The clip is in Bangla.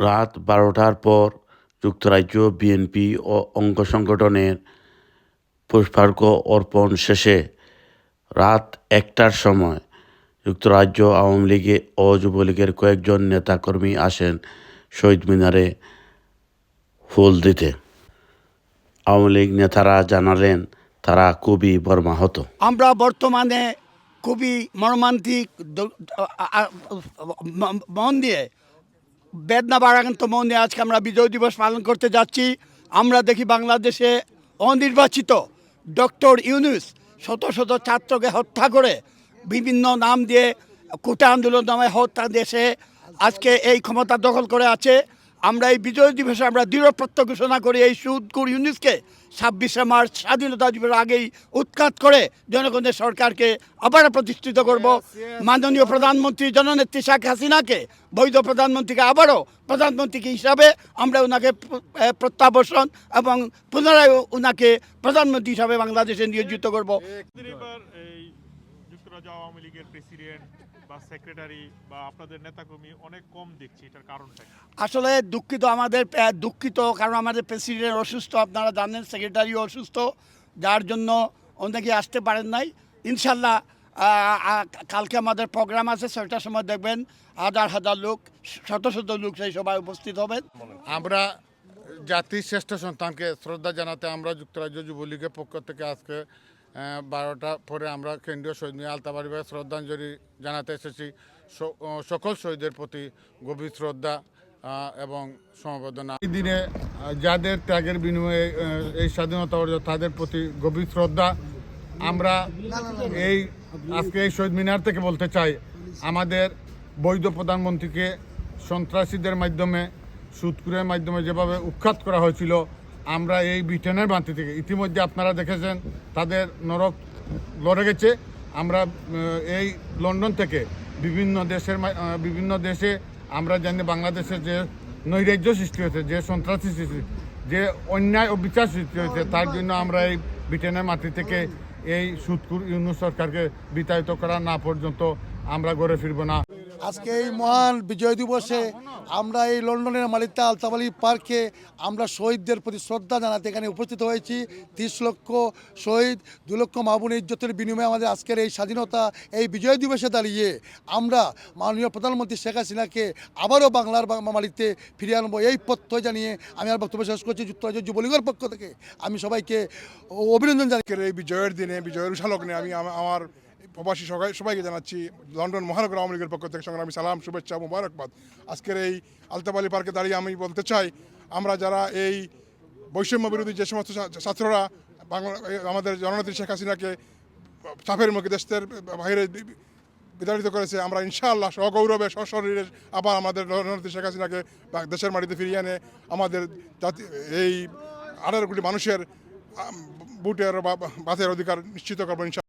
রাত বারোটার পর যুক্তরাজ্য বিএনপি ও অঙ্গ সংগঠনের পুষ্পার্ঘ অর্পণ শেষে রাত একটার সময় যুক্তরাজ্য আওয়ামী লীগে ও যুবলীগের কয়েকজন নেতাকর্মী আসেন শহীদ মিনারে ফুল দিতে। আওয়ামী লীগ নেতারা জানালেন, তারা খুবই মর্মাহত। আমরা বর্তমানে খুবই মর্মান্তিক মন দিয়ে বেদনা বারাকান্ত মন আজকে আমরা বিজয় দিবস পালন করতে যাচ্ছি। আমরা দেখি বাংলাদেশে অনির্বাচিত ডক্টর ইউনুস শত শত ছাত্রকে হত্যা করে বিভিন্ন নাম দিয়ে কোটা আন্দোলন নামে হত্যা দেশে আজকে এই ক্ষমতা দখল করে আছে। আমরা এই বিজয় দিবসে আমরা দৃঢ় প্রত্য ঘোষণা করি এই সুদকুর ইউনুসকে ছাব্বিশে মার্চ স্বাধীনতা দিবসের আগেই উৎখাত করে জনগণের সরকারকে আবার প্রতিষ্ঠিত করব। মাননীয় প্রধানমন্ত্রী জননেত্রী শেখ হাসিনাকে বৈধ প্রধানমন্ত্রীকে আবারও প্রধানমন্ত্রী হিসাবে আমরা ওনাকে প্রত্যাবর্ষণ এবং পুনরায় ওনাকে প্রধানমন্ত্রী হিসাবে বাংলাদেশে নিয়োজিত করব। এই যুক্তরাজ্য আওয়ামী লীগের প্রেসিডেন্ট বা সেক্রেটারি বা আপনাদের নেতাকর্মী অনেক কম দেখছি এটার কারণটা আসলে দুঃখিত আমাদের দুঃখিত কারণ আমাদের প্রেসিডেন্ট অসুস্থ আপনারা জানেন সেক্রেটারিও অসুস্থ যার জন্য অনেকে আসতে পারেন নাই। ইনশাল্লাহ কালকে আমাদের প্রোগ্রাম আছে ছয়টার সময় দেখবেন হাজার হাজার লোক শত শত লোক সেই সভায় উপস্থিত হবেন। আমরা জাতির শ্রেষ্ঠ সন্তানকে শ্রদ্ধা জানাতে আমরা যুক্তরাজ্য যুবলীগের পক্ষ থেকে আজকে বারোটা পরে আমরা কেন্দ্রীয় শহীদ মিনার আলতাবাড়ি শ্রদ্ধাঞ্জলি জানাতে এসেছি। সকল শহীদের প্রতি গভীর শ্রদ্ধা এবং সমবেদনা। এই দিনে যাদের ত্যাগের বিনিময়ে এই স্বাধীনতা অর্জন, তাদের প্রতি গভীর শ্রদ্ধা। আমরা এই, আজকে এই শহীদ মিনার থেকে বলতে চাই, আমাদের বৈধ প্রধানমন্ত্রীকে সন্ত্রাসীদের মাধ্যমে, সুৎকুরের মাধ্যমে যেভাবে উৎখাত করা হয়েছিল আমরা এই ব্রিটেনের বান্তি থেকে। ইতিমধ্যে আপনারা দেখেছেন, তাদের নরক লড়ে গেছে। আমরা এই লন্ডন থেকে বিভিন্ন দেশের বিভিন্ন দেশে আমরা জানি বাংলাদেশে যে নৈরাজ্য সৃষ্টি হয়েছে, যে সন্ত্রাসী সৃষ্টি, যে অন্যায় ও বিচার সৃষ্টি হয়েছে, তার জন্য আমরা এই ব্রিটেনের মাটি থেকে এই সুৎকুর ইউনু সরকারকে বিতাড়িত করা না পর্যন্ত আমরা গড়ে ফিরব না। আজকে এই মহান বিজয় দিবসে আমরা এই লন্ডনের মালিতা আলতাবালি পার্কে আমরা শহীদদের প্রতি শ্রদ্ধা জানাতে এখানে উপস্থিত হয়েছি। তিরিশ লক্ষ শহীদ, দু লক্ষ মাহবুন ইজ্জতের বিনিময়ে আমাদের আজকের এই স্বাধীনতা, এই বিজয় দিবসে দাঁড়িয়ে আমরা মাননীয় প্রধানমন্ত্রী শেখ হাসিনাকে আবারও বাংলার মাটিতে ফিরিয়ে আনব। এই প্রত্যয় জানিয়ে আমি আর বক্তব্য শেষ করছি। যুক্তরাজ্য যুবলীগের পক্ষ থেকে আমি সবাইকে অভিনন্দন জানাই। এই বিজয়ের দিনে, বিজয়ের উষালগ্নে আমি, আমার প্রবাসী সবাই সবাইকে জানাচ্ছি, লন্ডন মহানগর আওয়ামী লীগের পক্ষ থেকে সংগ্রামী সালাম, শুভেচ্ছা, মুবারকবাদ। আজকের এই আলতাবালি পার্কে দাঁড়িয়ে আমি বলতে চাই, আমরা যারা এই বৈষম্য বিরোধী যে সমস্ত ছাত্ররা বাংলা আমাদের জননেত্রী শেখ হাসিনাকে চাপের মুখে দেশের বাইরে বিতাড়িত করেছে, আমরা ইনশাআল্লাহ সগৌরবে, সশরীরে আবার আমাদের জননেত্রী শেখ হাসিনাকে দেশের মাটিতে ফিরিয়ে এনে আমাদের জাতি এই আঠারো কোটি মানুষের বুটের বা বাতের অধিকার নিশ্চিত করব ইনশাআল্লাহ।